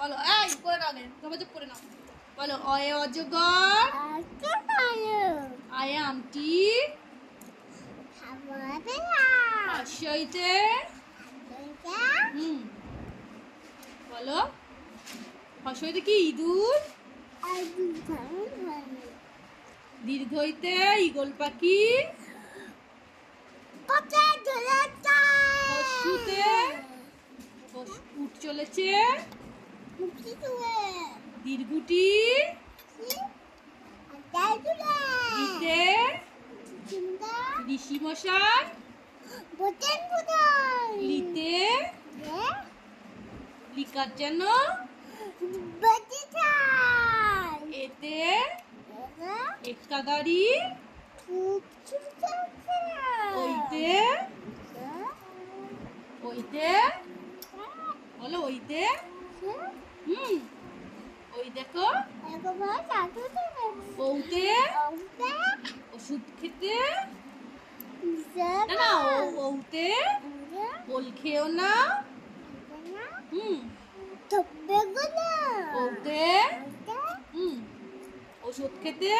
বলো এই করে নাও গে করে নাও। বলো অয়ে অজগর আয়ে আমটি হর্ষইতে হুম। বলো হর্ষইতে কি ইঁদুর? দীর্ঘইতে ইগল পাখি হর্ষ- চলেছে দীর্ঘটি লিতে লিকার যেন এতে এক্কা গাড়ি ওইতে ওইতে বলো ওইতে দেখো। বউতে ওষুধ খেতে। না ওতে বল খেও না। হুম। ওতে হুম। ওষুধ খেতে।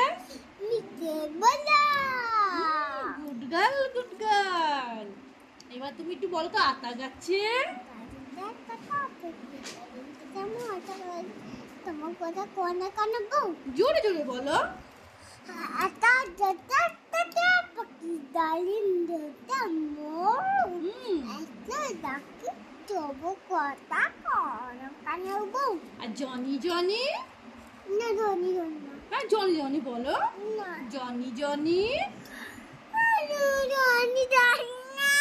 Good girl good girl. এবার তুমি একটু বলো তো আতা গাছে? কথা কোনে কানে বউ? জোরে জোরে বলো। আটা জটা টাটা পাকি ডালিম দটা মোর। হুম। ডাকি তবু কথা কোনে কানে বউ? আর জনি জনি? না হ্যাঁ জনি জনি বলো। না। Johnny Johnny? ধনি ধনি না।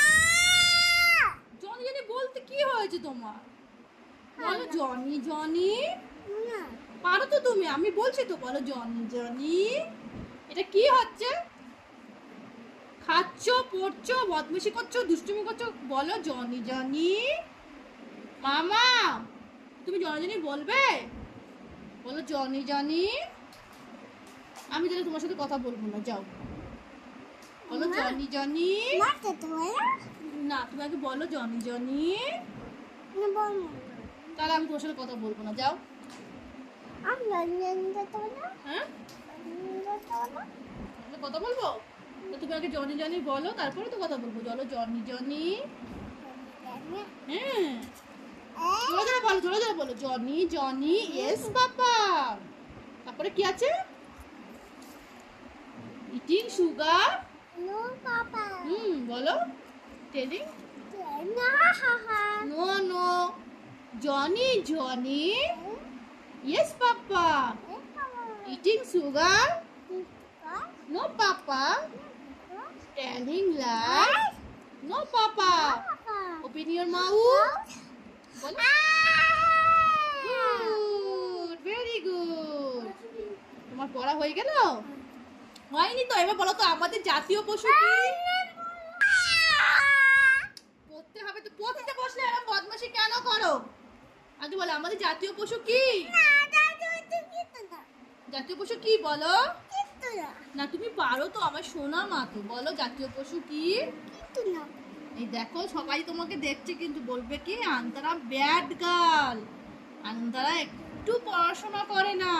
জনি জনি বলতে কি হয়েছে তোমার? Johnny Johnny? পারো তো তুমি আমি বলছি তো বলো জনি জনি এটা কি হচ্ছে? খাচ্ছ পড়ছো বদমাশি করছ দুষ্টুমি করছ বলো জনি জনি। মামা তুমি জনি জনি বলবে? বলো জনি জনি। আমি তাহলে তোমার সাথে কথা বলব না যাও। বলো? Johnny Johnny. না? তুমি আগে বলো জনি জনি। তাহলে আমি তোমার সাথে কথা বলব না যাও। কথা বলব? তো তুমি আগে জনি জনি বলো তারপরে তো কথা বলব। চলো জনি জনি। হ্যাঁ। জোরে জোরে বলো জোরে জোরে বলো। জনি জনি এস বাবা। তারপরে কি আছে? Eating sugar no papa hmm বলো। টেলিং না no no Johnny papa eating sugar no papa telling lie no papa open your mouth বলো গুড ভেরি গুড তোমার পড়া হয়ে গেল? হয়নি তো, এবার বলো তো, আমাদের জাতীয় পশু কি? পড়তে হবে তো, পড়তে বসলে এরকম বদমাশি কেন করো? আগে বলো আমাদের জাতীয় পশু কি? জাতীয় পশু কি বলো? না তুমি পারো তো আমার সোনা মা তো। বলো জাতীয় পশু কি? এই দেখো সবাই তোমাকে দেখছে কিন্তু বলবে কি? আন্তারা ব্যাড গার্ল আন্তারা একটু পড়াশোনা করে না।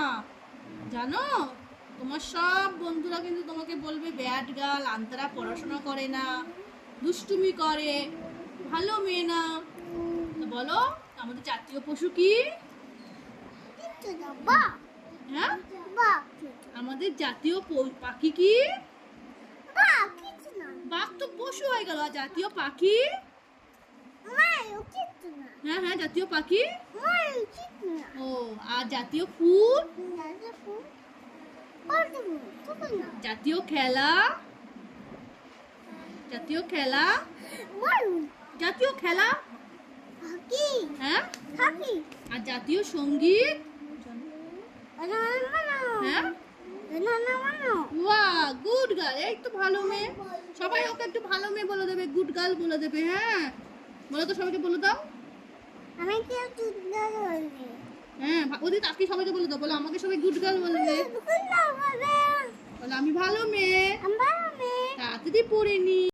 জানো? তোমার সব বন্ধুরা কিন্তু তোমাকে বলবে ব্যাড গার্ল আন্তারা পড়াশোনা করে না দুষ্টুমি করে ভালো মেয়ে না। বলো আমাদের জাতীয় পশু কি? হ্যাঁ? আমাদের জাতীয় পাখি কি? বাঘ তো পশু হয়ে গেল আর জাতীয় পাখি? হ্যাঁ হ্যাঁ জাতীয় পাখি? ও আর জাতীয় ফুল? জাতীয় খেলা? জাতীয় খেলা? জাতীয় খেলা? হ্যাঁ? আর জাতীয় সংগীত? হ্যাঁ? ওয়া গুড গার্ল এই তো ভালো মেয়ে। সবাই ওকে একটু ভালো মেয়ে বলে দেবে গুড গার্ল বলে দেবে হ্যাঁ? বলো তো সবাইকে বলে দাও। আমি হ্যাঁ ওদিকে তাকে সবাইকে বলে দাও বলো আমাকে সবাই গুড গার্ল বলবে বলে আমি ভালো মেয়ে। আমরা মেয়ে। তাড়াতাড়ি পড়ে নি